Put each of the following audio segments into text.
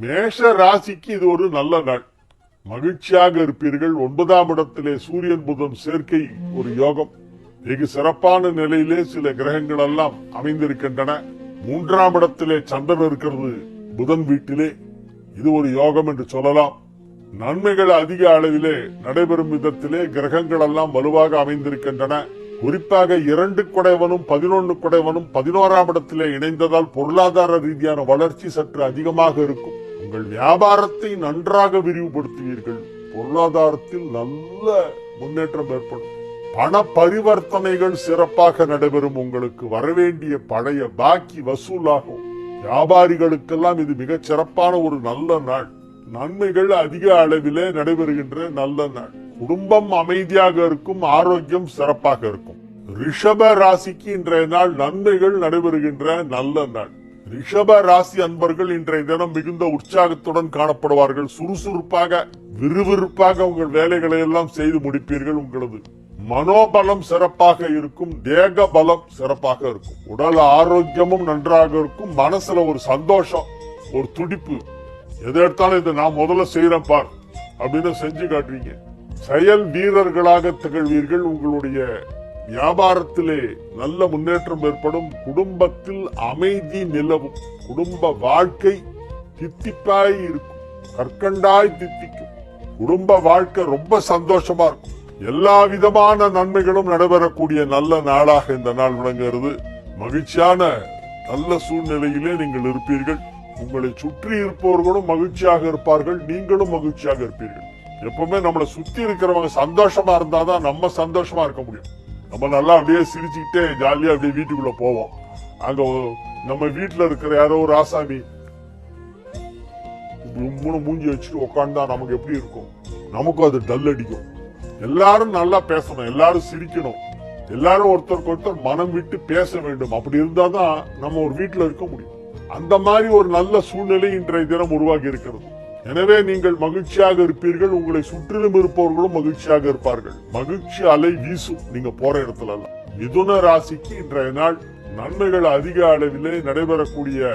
மேஷ ராசிக்கு இது ஒரு நல்ல நாள். மகிழ்ச்சியாக இருப்பீர்கள். ஒன்பதாம் இடத்திலே சூரியன் புதன் சேர்க்கை ஒரு யோகம். வெகு சிறப்பான நிலையிலே சில கிரகங்கள் எல்லாம் அமைந்திருக்கின்றன. மூன்றாம் இடத்திலே சந்திரன் இருக்கிறது புதன் வீட்டிலே. இது ஒரு யோகம் என்று சொல்லலாம். நன்மைகள் அதிக அளவிலே நடைபெறும் விதத்திலே கிரகங்கள் எல்லாம் வலுவாக அமைந்திருக்கின்றன. குறிப்பாக இரண்டு குடைவனும் பதினொன்று குடைவனும் பதினோராம் இடத்திலே இணைந்ததால் பொருளாதார ரீதியான வளர்ச்சி சற்று அதிகமாக இருக்கும். உங்கள் வியாபாரத்தை நன்றாக விரிவுபடுத்துவீர்கள். பொருளாதாரத்தில் நல்ல முன்னேற்றம் ஏற்படும். பண பரிவர்த்தனைகள் சிறப்பாக நடைபெறும். உங்களுக்கு வரவேண்டிய பழைய பாக்கி வசூலாகும். வியாபாரிகளுக்கெல்லாம் இது மிகச் சிறப்பான ஒரு நல்ல நாள். நன்மைகள் அதிக அளவிலே நடைபெறுகின்ற நல்ல நாள். குடும்பம் அமைதியாக இருக்கும் ஆரோக்கியம் சிறப்பாக இருக்கும். ரிஷப ராசிக்கு இன்றைய நாள் நன்மைகள் நடைபெறுகின்ற நல்ல நாள். ரிஷப ராசி அன்பர்கள் இன்றைய தினம் மிகுந்த உற்சாகத்துடன் காணப்படுவார்கள். சுறுசுறுப்பாக விறுவிறுப்பாக உங்கள் வேலைகளை எல்லாம் செய்து முடிப்பீர்கள். உங்களது மனோபலம் சிறப்பாக இருக்கும். தேக பலம் சிறப்பாக இருக்கும். உடல் ஆரோக்கியமும் நன்றாக இருக்கும். மனசுல ஒரு சந்தோஷம் ஒரு துடிப்பு. எதை எடுத்தாலும் இதை நான் முதல்ல செய்யறேன் பார் அப்படின்னு செஞ்சு காட்டுவீங்க. செயல் வீரர்களாக திகழ்வீர்கள். உங்களுடைய வியாபாரத்திலே நல்ல முன்னேற்றம் ஏற்படும். குடும்பத்தில் அமைதி நிலவும். குடும்ப வாழ்க்கை தித்திப்பாய் இருக்கும். கற்கண்டாய் தித்திக்கும். குடும்ப வாழ்க்கை ரொம்ப சந்தோஷமா இருக்கும். எல்லா விதமான நன்மைகளும் நடைபெறக்கூடிய நல்ல நாளாக இந்த நாள் விளங்குகிறது. மகிழ்ச்சியான நல்ல சூழ்நிலையிலே நீங்கள் இருப்பீர்கள். உங்களை சுற்றி இருப்பவர்களும் மகிழ்ச்சியாக இருப்பார்கள். நீங்களும் மகிழ்ச்சியாக இருப்பீர்கள். எப்பவுமே நம்மளை சுத்தி இருக்கிறவங்க சந்தோஷமா இருந்தாதான் நம்ம சந்தோஷமா இருக்க முடியும். நம்ம நல்லா அப்படியே சிரிச்சுக்கிட்டே ஜாலியா அப்படியே வீட்டுக்குள்ள போவோம். அங்க நம்ம வீட்டுல இருக்கிற யாரோ ஒரு ஆசாமி. மூணு மூஞ்சி வச்சுட்டு உட்காந்தா நமக்கு எப்படி இருக்கும்? நமக்கும் அது டல் அடிக்கும். எல்லாரும் நல்லா பேசணும் எல்லாரும் சிரிக்கணும். எல்லாரும் ஒருத்தருக்கு ஒருத்தர் மனம் விட்டு பேச வேண்டும். அப்படி இருந்தாதான் நம்ம ஒரு வீட்டுல இருக்க முடியும். அந்த மாதிரி ஒரு நல்ல சூழ்நிலை இன்றைய தினம் உருவாகி இருக்கிறது. எனவே நீங்கள் மகிழ்ச்சியாக இருப்பீர்கள் உங்களை சுற்றிலும் இருப்பவர்களும் மகிழ்ச்சியாக இருப்பார்கள். மகிழ்ச்சி அலை வீசும். நீங்க போற இடத்துல எல்லாம் மிதுன ராசிக்கு இன்றைய நாள் நன்மைகள் அதிக அளவிலே நடைபெறக்கூடிய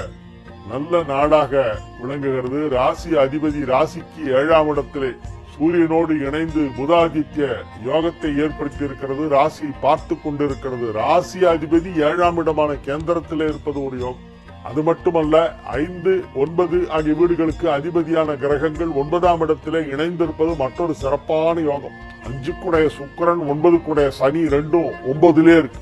நல்ல நாடாக விளங்குகிறது. ராசி அதிபதி ராசிக்கு ஏழாம் இடத்திலே சூரியனோடு இணைந்து புதாதித்ய யோகத்தை ஏற்படுத்தி இருக்கிறது ராசி பார்த்து கொண்டிருக்கிறது. ராசி அதிபதி ஏழாம் இடமான கேந்திரத்திலே இருப்பது ஒரு யோகம். அது மட்டுமல்ல ஐந்து ஒன்பது ஆகிய வீடுகளுக்கு அதிபதியான கிரகங்கள் ஒன்பதாம் இடத்திலே இணைந்திருப்பது மற்றொரு சிறப்பான யோகம். அஞ்சு குடைய சுக்கிரன் ஒன்பது குடைய சனி ரெண்டும் ஒன்பதுலே இருக்கு.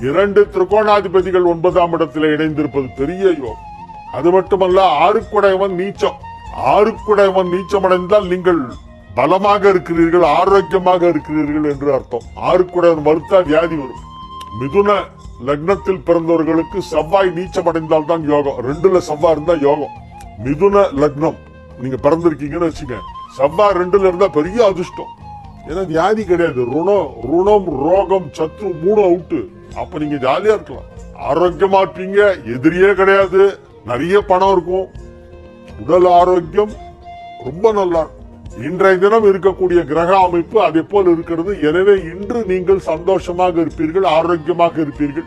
இரண்டு திரிகோணாதிபதிகள் ஒன்பதாம் இடத்திலே இணைந்திருப்பது பெரிய யோகம். அது மட்டுமல்ல ஆறுக்குடையவன் நீச்சம். ஆறுக்குடையவன் நீச்சம் அடைந்தால் நீங்கள் பலமாக இருக்கிறீர்கள் ஆரோக்கியமாக இருக்கிறீர்கள் என்று அர்த்தம். ஆறுக்குடையவன் மறுத்தா வியாதி வரும். மிதுன லக்னத்தில் பிறந்தவர்களுக்கு செவ்வாய் நீச்சம் அடைந்தால் தான் யோகம். ரெண்டுல செவ்வாய் இருந்தா யோகம். மிதுன லக்னம். நீங்க பிறந்திருக்கீங்கன்னு வச்சுக்க செவ்வாய் ரெண்டுல இருந்தா பெரிய அதிர்ஷ்டம். ஏன்னா வியாதி கிடையாது. ருணம் ருணம் ரோகம் சத்ரு மூணு அவுட்டு அப்ப நீங்க ஜாலியா இருக்கலாம். ஆரோக்கியமா இருப்பீங்க எதிரியே கிடையாது. நிறைய பணம் இருக்கும். உடல் ஆரோக்கியம் ரொம்ப நல்லா இருக்கும். இன்றைய தினம் இருக்கக்கூடிய கிரக அமைப்பு அதே போல் இருக்கிறது? எனவே இன்று நீங்கள் சந்தோஷமாக இருப்பீர்கள் ஆரோக்கியமாக இருப்பீர்கள்.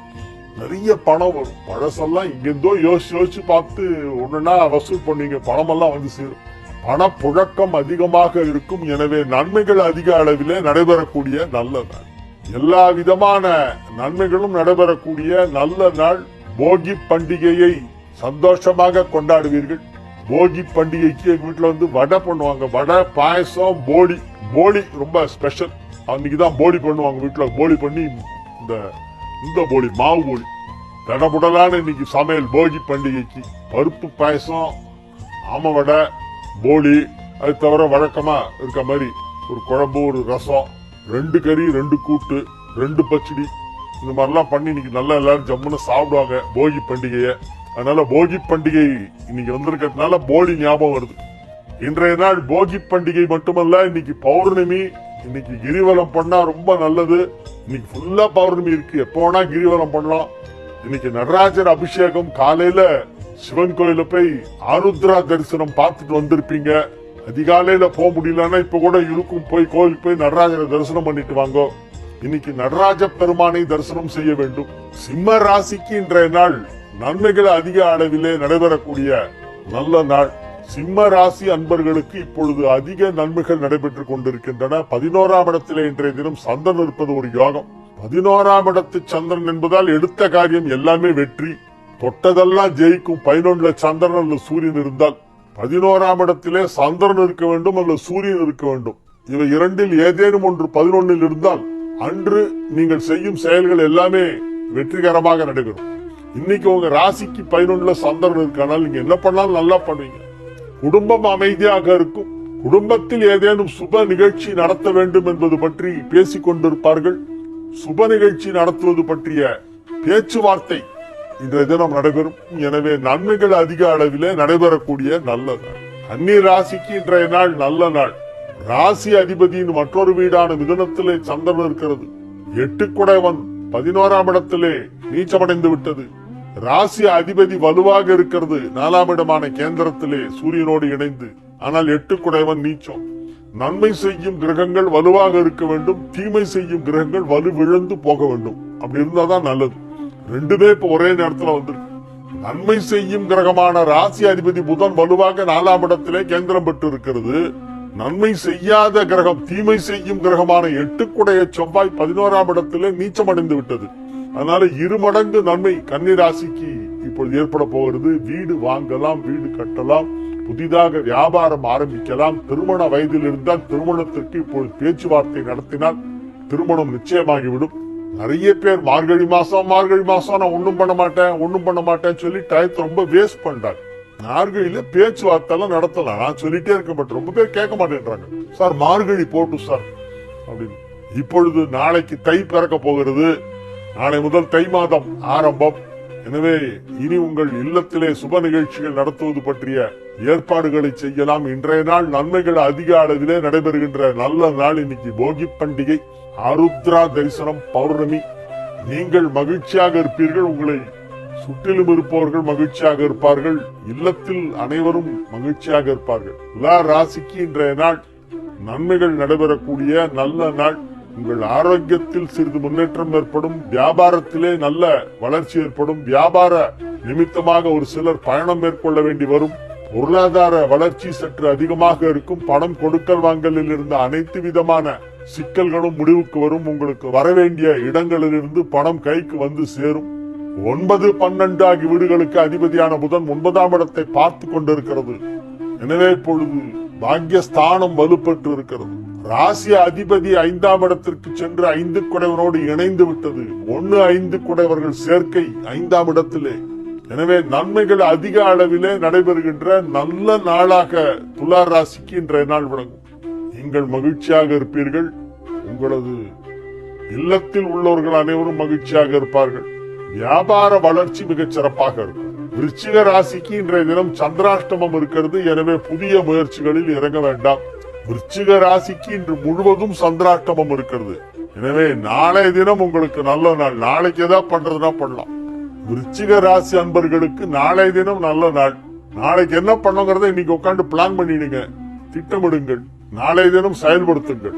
நிறைய பணம் வரும். பழசெல்லாம் இங்கிருந்தோ யோசிச்சு யோசிச்சு பார்த்து ஒண்ணுன்னா வசூல் பண்ணீங்க. பணமெல்லாம் வந்து சேரும். பணப்புழக்கம் அதிகமாக இருக்கும். எனவே நன்மைகள் அதிக அளவிலே நடைபெறக்கூடிய நல்ல நாள். எல்லா விதமான நன்மைகளும் நடைபெறக்கூடிய நல்ல நாள். போகி பண்டிகையை சந்தோஷமாக கொண்டாடுவீர்கள். போகி பண்டிகைக்கு எங்க வீட்டுல வந்து வடை பண்ணுவாங்க. வடை பாயசம் போலி. போலி ரொம்ப ஸ்பெஷல் அன்னைக்கு தான் போலி பண்ணுவாங்க வீட்டுல போலி பண்ணி இந்த இந்த போடி மாவு போடி தடபுடலான இன்னைக்கு சமையல் போகி பண்டிகைக்கு. பருப்பு பாயசம் ஆம வடை போலி. அது தவிர வழக்கமா இருக்க மாதிரி ஒரு குழம்பு ஒரு ரசம் ரெண்டு கறி ரெண்டு கூட்டு ரெண்டு பச்சடி. இந்த மாதிரிலாம் பண்ணி இன்னைக்கு நல்லா எல்லாரும் ஜம்முன்னு சாப்பிடுவாங்க போகி பண்டிகையை. அதனால போகி பண்டிகை இன்னைக்கு வந்திருக்கிறதுனால போலி ஞாபகம் வருது. இன்றைய நாள் போகி பண்டிகை மட்டுமல்ல இன்னைக்கு பௌர்ணமி இன்னைக்கு கிரிவலம் பண்ணா ரொம்ப நல்லது. இன்னைக்கு ஃபுல்லா பௌர்ணமி இருக்கு. எப்போ வேணா கிரிவலம் பண்ணலாம். இன்னைக்கு நடராஜர் அபிஷேகம் காலையில சிவன் கோயில போய் ஆருத்ரா தரிசனம் பார்த்துட்டு வந்திருப்பீங்க. அதிகாலையில போக முடியலன்னா இப்ப கூட இருக்கும் போய் கோயிலுக்கு போய் நடராஜரை தரிசனம் பண்ணிட்டு வாங்க. இன்னைக்கு நடராஜ பெருமானை தரிசனம் செய்ய வேண்டும். சிம்ம ராசிக்கு இன்றைய நாள் நன்மைகள் அதிக அளவிலே நடைபெறக்கூடிய நல்ல நாள். சிம்ம ராசி அன்பர்களுக்கு இப்பொழுது அதிக நன்மைகள் நடைபெற்றுக் கொண்டிருக்கின்றன. பதினோராம் இடத்திலே இன்றைய தினம் சந்திரன் இருப்பது ஒரு யோகம். பதினோராம் இடத்து சந்திரன் என்பதால் எடுத்த காரியம் எல்லாமே வெற்றி. தொட்டதெல்லாம் ஜெயிக்கும். பதினொன்றுல சந்திரன் அல்ல சூரியன் இருந்தால் பதினோராம் இடத்திலே சந்திரன் இருக்க வேண்டும் அல்லது சூரியன் இருக்க வேண்டும். இவை இரண்டில் ஏதேனும் ஒன்று பதினொன்னில் இருந்தால் அன்று நீங்கள் செய்யும் செயல்கள் எல்லாமே வெற்றிகரமாக நடைபெறும். இன்னைக்கு உங்க ராசிக்கு பதினொன்றுல சந்திரன் இருக்கானால் நீங்க என்ன பண்ணாலும் நல்லா பண்ணுவீங்க. குடும்பம் அமைதியாக இருக்கும். குடும்பத்தில் ஏதேனும் சுப நிகழ்ச்சி நடத்த வேண்டும் என்பது பற்றி பேசிக் கொண்டிருப்பார்கள். சுப நிகழ்ச்சி நடத்துவது பற்றிய பேச்சுவார்த்தை இன்றைய தினம் நடைபெறும். எனவே நன்மைகள் அதிக அளவிலே நடைபெறக்கூடிய நல்ல நாள் அந்நிய ராசிக்கு இன்றைய நாள் நல்ல நாள். ராசி அதிபதியின் மற்றொரு வீடான மிதனத்திலே சந்திரன் இருக்கிறது. எட்டு குடைவன் பதினோராம் இடத்திலே நீச்சமடைந்து விட்டது. ராசி அதிபதி வலுவாக இருக்கிறது. நாலாம் இடமான கேந்திரத்திலே சூரியனோடு இணைந்து. ஆனால் எட்டு குடைவன் நீச்சம். நன்மை செய்யும் கிரகங்கள் வலுவாக இருக்க வேண்டும். தீமை செய்யும் கிரகங்கள் வலுவிழந்து போக வேண்டும். அப்படி இருந்தாதான் நல்லது. ரெண்டுமே இப்ப ஒரே நேரத்துல வந்துருக்கு. நன்மை செய்யும் கிரகமான ராசி அதிபதி புதன் வலுவாக நாலாம் இடத்திலே கேந்திரம் பெற்று இருக்கிறது நன்மை செய்யாத கிரகம் தீமை செய்யும் கிரகமான எட்டுக்குடைய செவ்வாய் பதினோராம் இடத்திலே நீச்சம் அடைந்து விட்டது. அதனால இரு மடங்கு நன்மை கன்னி ராசிக்கு இப்பொழுது ஏற்பட போகிறது. வீடு வாங்கலாம் வீடு கட்டலாம் புதிதாக வியாபாரம் ஆரம்பிக்கலாம். திருமண வயதில் இருந்தால் திருமணத்திற்கு இப்பொழுது பேச்சுவார்த்தை நடத்தினால் திருமணம் நிச்சயமாகிவிடும். நிறைய பேர் மார்கழி மாசம் மார்கழி மாசம் நான் ஒன்றும் பண்ண மாட்டேன் ஒன்றும் பண்ண மாட்டேன்னு சொல்லி டயத்தை ரொம்ப வேஸ்ட் பண்றாங்க. மார்கழியில பேச்சுவார்த்தை எல்லாம் நடத்தலாம். நான் சொல்லிட்டே இருக்க ரொம்ப பேர் கேட்க மாட்டேன்றாங்க. சார் மார்கழி போட்டு சார். அப்படின்னு. இப்பொழுது நாளைக்கு தை பிறக்க போகிறது. நாளை முதல் தை மாதம் ஆரம்பம். எனவே இனி உங்கள் இல்லத்திலே சுப நிகழ்ச்சிகள் நடத்துவது பற்றிய ஏற்பாடுகளை செய்யலாம். இன்றைய நாள் நன்மைகள் அதிக அளவிலே நடைபெறுகின்ற நல்ல நாள் இன்னைக்கு போகி பண்டிகை. ஆருத்ரா தரிசனம் பௌர்ணமி. நீங்கள் மகிழ்ச்சியாக இருப்பீர்கள் உங்களை சுற்றிலும் இருப்பவர்கள் மகிழ்ச்சியாக இருப்பார்கள் இல்லத்தில் அனைவரும் மகிழ்ச்சியாக இருப்பார்கள். எல்லா ராசிக்கு இன்றைய நாள் நன்மைகள் நடைபெறக்கூடிய நல்ல நாள். உங்கள் ஆரோக்கியத்தில் சிறிது முன்னேற்றம் ஏற்படும் வியாபாரத்திலே நல்ல வளர்ச்சி ஏற்படும் வியாபார நிமித்தமாக ஒரு சிலர் பயணம் மேற்கொள்ள வேண்டி வரும். பொருளாதார வளர்ச்சி சற்று அதிகமாக இருக்கும். பணம் கொடுக்கல் வாங்கலில் இருந்த அனைத்து விதமான சிக்கல்களும் முடிவுக்கு வரும். உங்களுக்கு வரவேண்டிய இடங்களிலிருந்து பணம் கைக்கு வந்து சேரும். ஒன்பது பன்னெண்டு ஆகிய வீடுகளுக்கு அதிபதியான புதன் ஒன்பதாம் இடத்தை பார்த்து கொண்டிருக்கிறது. எனவே இப்பொழுது பாக்யஸ்தானம் வலுப்பெற்று இருக்கிறது ராசி அதிபதி ஐந்தாம் இடத்திற்கு சென்று ஐந்து குடைவரோடு இணைந்து விட்டது. ஒன்னு ஐந்து குடைவர்கள் சேர்க்கை ஐந்தாம் இடத்திலே. எனவே நன்மைகள் அதிக அளவிலே நடைபெறுகின்ற நல்ல நாளாக துலா ராசிக்கு இன்றைய நாள் விளங்கும். நீங்கள் மகிழ்ச்சியாக இருப்பீர்கள். உங்களது இல்லத்தில் உள்ளவர்கள் அனைவரும் மகிழ்ச்சியாக இருப்பார்கள். வியாபார வளர்ச்சி மிகச் சிறப்பாக இருக்கும். விருச்சிக ராசிக்கு இன்றைய தினம் சந்திராஷ்டமம் இருக்கிறது. எனவே புதிய முயற்சிகளில் இறங்க வேண்டாம். விருச்சிக ராசிக்கு இன்று முழுவதும் சந்திராஷ்டமம் இருக்கிறது. எனவே நாளைய தினம் உங்களுக்கு நல்ல நாள். நாளைக்கு ஏதாவது பண்றதுனா பண்ணலாம். விருச்சிக ராசி அன்பர்களுக்கு நாளைய தினம் நல்ல நாள். நாளைக்கு என்ன பண்ணுங்கிறத இன்னைக்கு உட்காந்து பிளான் பண்ணிடுங்க. திட்டமிடுங்கள். நாளைய தினம் செயல்படுத்துங்கள்.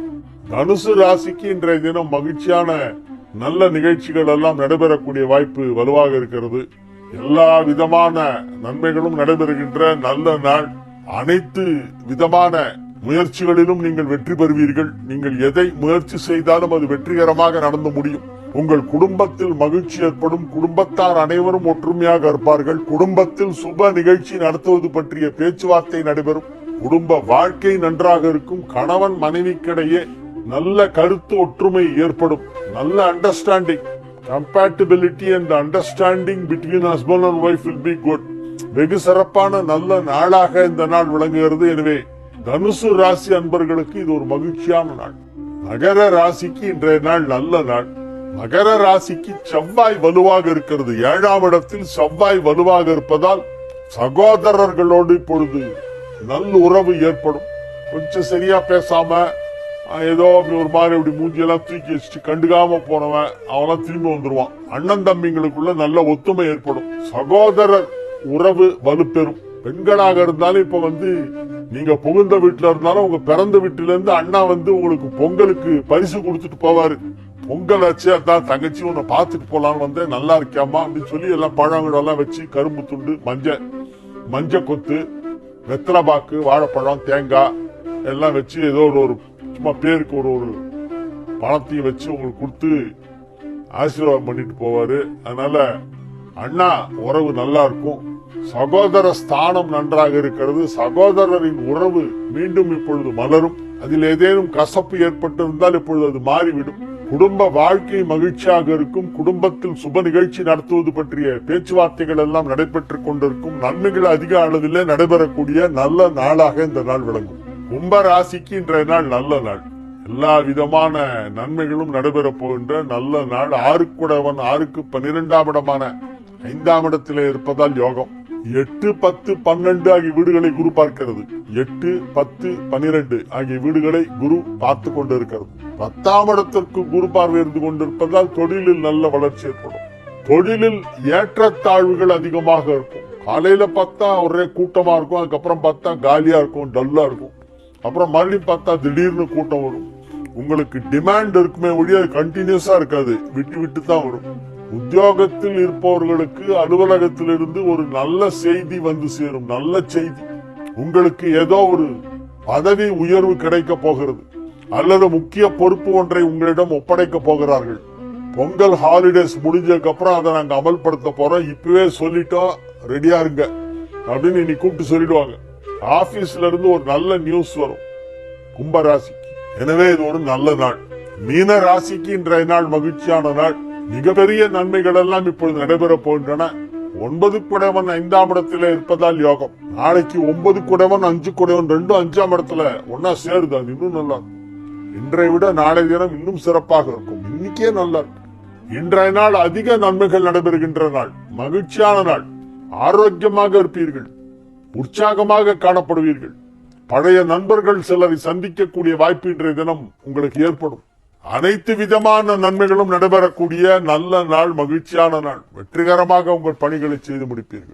தனுசு ராசிக்கு இன்றைய தினம் மகிழ்ச்சியான நல்ல நிகழ்ச்சிகள் எல்லாம் நடைபெறக்கூடிய வாய்ப்பு வலுவாக இருக்கிறது. எல்லா விதமான நன்மைகளும் நடைபெறுகின்ற நல்ல நாள். அனைத்து விதமான முயற்சிகளிலும் நீங்கள் வெற்றி பெறுவீர்கள். நீங்கள் எதை முயற்சி செய்தாலும் அது வெற்றிகரமாக நடந்து முடியும். உங்கள் குடும்பத்தில் மகிழ்ச்சி ஏற்படும். குடும்பத்தார் அனைவரும் ஒற்றுமையாக இருப்பார்கள். குடும்பத்தில் சுப நிகழ்ச்சி நடத்துவது பற்றிய பேச்சுவார்த்தை நடைபெறும். குடும்ப வாழ்க்கை நன்றாக இருக்கும். கணவன் மனைவிக்கிடையே நல்ல கருத்து ஒற்றுமை ஏற்படும். நல்ல understanding compatibility and understanding between husband and wife will be good வெகு சிறப்பான நல்ல நாளாக இந்த நாள் விளங்குகிறது. எனவே தனுசு ராசி அன்பர்களுக்கு இது ஒரு மகிழ்ச்சியான நாள். மகர ராசிக்கு இன்றைய நாள் நல்ல நாள். மகர ராசிக்கு செவ்வாய் வலுவாக இருக்கிறது. ஏழாம் இடத்தில் செவ்வாய் வலுவாக இருப்பதால் சகோதரர்களோடு இப்பொழுது நல்ல உறவு ஏற்படும். கொஞ்சம் சரியா பேசாம ஏதோ அப்படி ஒரு மாதிரி இப்படி மூஞ்சியெல்லாம் தூக்கி வச்சுட்டு கண்டுக்காம போனவன் அவெல்லாம் திரும்பி வந்துருவான். அண்ணன் தம்பிங்களுக்குள்ள நல்ல ஒத்துமை ஏற்படும். சகோதரர் உறவு வலுப்பெறும். பெண்களாக இருந்தாலும் இப்ப வந்து நீங்க புகுந்த வீட்டுல இருந்தாலும் உங்க பிறந்த வீட்டுல இருந்து அண்ணா வந்து உங்களுக்கு பொங்கலுக்கு பரிசு கொடுத்துட்டு போவாரு. பொங்கல் ஆச்சு அதான் தங்கச்சி உன்னை பார்த்துட்டு போலான்னு வந்தேன். நல்லா இருக்கியாமா அப்படின்னு சொல்லி எல்லாம் பழங்கள் எல்லாம் வச்சு கரும்பு துண்டு மஞ்சள் மஞ்ச கொத்து வெத்தலை பாக்கு வாழைப்பழம் தேங்காய் எல்லாம் வச்சு ஏதோ ஒரு ஒரு சும்மா பேருக்கு ஒரு ஒரு பணத்தையும் வச்சு உங்களுக்கு கொடுத்து ஆசீர்வாதம் பண்ணிட்டு போவாரு. அதனால அண்ணா உறவு நல்லா இருக்கும். சகோதர ஸ்தானம் நன்றாக இருக்கிறது. சகோதரரின் உறவு மீண்டும் இப்பொழுது மலரும். அதில் ஏதேனும் கசப்பு ஏற்பட்டிருந்தால் இப்பொழுது அது மாறிவிடும். குடும்ப வாழ்க்கை மகிழ்ச்சியாக இருக்கும். குடும்பத்தில் சுப நிகழ்ச்சி நடத்துவது பற்றிய பேச்சுவார்த்தைகள் எல்லாம் நடைபெற்றுக் கொண்டிருக்கும். நன்மைகள் அதிக அளவிலே நடைபெறக்கூடிய நல்ல நாளாக இந்த நாள் விளங்கும். கும்ப ராசிக்கு இன்றைய நாள் நல்ல நாள். எல்லா விதமான நன்மைகளும் நடைபெறப் போகின்ற நல்ல நாள். ஆறுக்குடவன் ஆறுக்கு பன்னிரெண்டாம் இடமான ஐந்தாம் இடத்திலே இருப்பதால் யோகம். எட்டு பத்து பன்னெண்டு ஆகிய வீடுகளை குரு பார்க்கிறது. எட்டு பத்து பனிரெண்டு ஆகிய வீடுகளை குரு பார்த்து கொண்டிருக்கிறது. பத்தாம் இடத்திற்கு குரு பார்வை இருந்து கொண்டிருப்பதால் தொழிலில் நல்ல வளர்ச்சி ஏற்படும். தொழிலில் ஏற்றத்தாழ்வுகள் அதிகமாக இருக்கும். காலையில பார்த்தா ஒரே கூட்டமா இருக்கும் அதுக்கப்புறம் பார்த்தா காலியா இருக்கும் டல்லா இருக்கும். அப்புறம் மறுபடியும் பார்த்தா திடீர்னு கூட்டம் வரும். உங்களுக்கு டிமாண்ட் இருக்குமே ஒழிய அது கண்டினியூஸா இருக்காது. விட்டு விட்டு தான் வரும். உத்தியோகத்தில் இருப்பவர்களுக்கு அலுவலகத்திலிருந்து ஒரு நல்ல செய்தி வந்து சேரும் நல்ல செய்தி. உங்களுக்கு ஏதோ ஒரு பதவி உயர்வு கிடைக்க போகிறது அல்லது முக்கிய பொறுப்பு ஒன்றை உங்களிடம் ஒப்படைக்க போகிறார்கள். பொங்கல் ஹாலிடேஸ் முடிஞ்சதுக்கு அப்புறம் அதை நாங்கள் அமல்படுத்த போறோம். இப்பவே சொல்லிட்டோம் ரெடியா இருங்க அப்படின்னு இன்னைக்கு கூப்பிட்டு சொல்லிடுவாங்க. ஆபீஸ்ல இருந்து ஒரு நல்ல நியூஸ் வரும் கும்ப ராசிக்கு எனவே இது ஒரு நல்ல நாள். மீன ராசிக்கு இன்றைய நாள் மகிழ்ச்சியான நாள். மிகப்பெரிய நன்மைகள் எல்லாம் இப்பொழுது நடைபெறப் போகின்றன. ஒன்பது குடைவன் ஐந்தாம் இடத்துல இருப்பதால் யோகம். நாளைக்கு ஒன்பது குடைவன் அஞ்சு குடைவன் ரெண்டும் அஞ்சாம் இடத்துல ஒன்னா சேருது. அது இன்னும் நல்லா இன்றை விட நாளை தினம் இன்னும் சிறப்பாக இருக்கும். இன்னைக்கே நல்லா இன்றைய நாள் அதிக நன்மைகள் நடைபெறுகின்ற நாள். மகிழ்ச்சியான நாள். ஆரோக்கியமாக இருப்பீர்கள். உற்சாகமாக காணப்படுவீர்கள். பழைய நண்பர்கள் சிலரை சந்திக்கக்கூடிய வாய்ப்பு இன்றைய தினம் உங்களுக்கு ஏற்படும். அனைத்து விதமான நன்மைகளும் நடைபெறக்கூடிய நல்ல நாள் மகிழ்ச்சியான நாள். வெற்றிகரமாக உங்கள் பணிகளை செய்து முடிப்பீர்கள்.